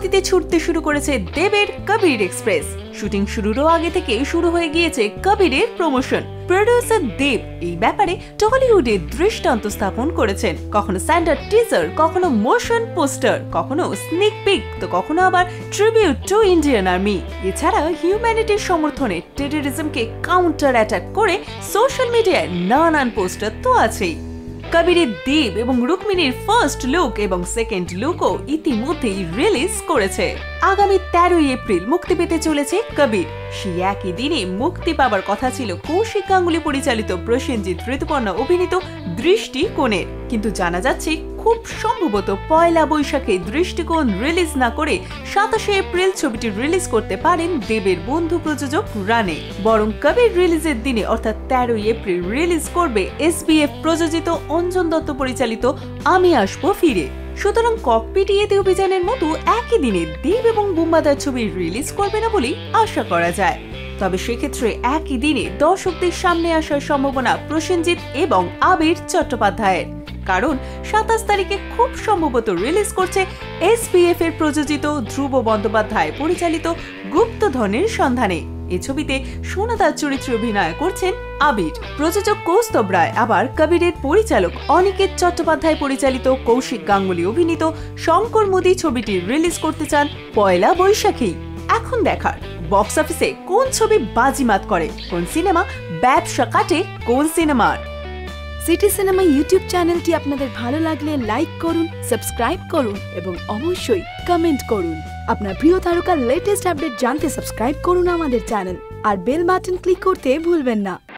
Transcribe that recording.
গতিতে ছুটতে শুরু করেছে দেবের কবির এক্সপ্রেস। শুটিং শুরুরও আগে থেকে শুরু হয়ে গিয়েছে কবিরের প্রমোশন। প্রডিউসার দেব এই ব্যাপারে টলিউডে দৃষ্টান্ত স্থাপন করেছেন। কখনো স্ট্যান্ডার্ড টিজার, কখনো মোশন পোস্টার, কখনো স্নিক পিক, তো কখনো আবার ট্রিবিউট টু ইন্ডিয়ান আর্মি। এছাড়া হিউম্যানিটির সমর্থনে টেররিজমকে কাউন্টার অ্যাটাক করে সোশ্যাল মিডিয়ায় নানান পোস্টার তো আছেই। কবিরের দেব এবং রুক্মিণীর ফার্স্ট লুক এবং সেকেন্ড লুকও ইতিমধ্যেই রিলিজ করেছে। আগামী তেরোই এপ্রিল মুক্তি পেতে চলেছে কবির। সেই একই দিনে মুক্তি পাবার কথা ছিল কৌশিক গাঙ্গুলি পরিচালিত প্রসেনজিৎ ঋতুপর্ণা অভিনীত দৃষ্টি কোণের। কিন্তু জানা যাচ্ছে খুব সম্ভবত পয়লা বৈশাখে দৃষ্টিকোণ রিলিজ না করে সাতাশে এপ্রিল ছবিটি রিলিজ করতে পারেন দেবের বন্ধু প্রযোজক রানে। বরং কবির রিলিজের দিনে, অর্থাৎ তেরোই এপ্রিল রিলিজ করবে এসবিএফ প্রযোজিত অঞ্জন দত্ত পরিচালিত আমি আসব ফিরে। সুতরাং ককপিট ইয়েতে অভিযানের মতো একই দিনে দেব এবং বুম্বাদার ছবি রিলিজ করবে না বলেই আশা করা যায়। তবে সেক্ষেত্রে একই দিনে দর্শকদের সামনে আসার সম্ভাবনা প্রসেনজিৎ এবং আবির চট্টোপাধ্যায়ের। কারণ সাতাশ তারিখে খুব সম্ভবত রিলিজ করছে এসপিএফ এর প্রযোজিত ধ্রুব বন্দ্যোপাধ্যায় পরিচালিত গুপ্তধনের সন্ধানে। এ ছবিতে সোনাদার চরিত্রে অভিনয় করছেন আবির। প্রযোজক কৌস্তব রায়, আবার কবিরের পরিচালক অনিকেত চট্টোপাধ্যায় পরিচালিত কৌশিক গাঙ্গুলি অভিনীত শঙ্কর মোদী ছবিটি রিলিজ করতে চান পয়লা বৈশাখী। এখন দেখার বক্স অফিসে কোন ছবি বাজিমাত করে? কোন সিনেমা ব্যবসা কাটে? কোন সিনেমার সিটি সিনেমা ইউটিউব চ্যানেলটি আপনাদের ভালো লাগলে লাইক করুন, সাবস্ক্রাইব করুন এবং অবশ্যই কমেন্ট করুন। আপনার প্রিয় তারকার লেটেস্ট আপডেট জানতে সাবস্ক্রাইব করুন আমাদের চ্যানেল আর বেল বাটন ক্লিক করতে ভুলবেন না।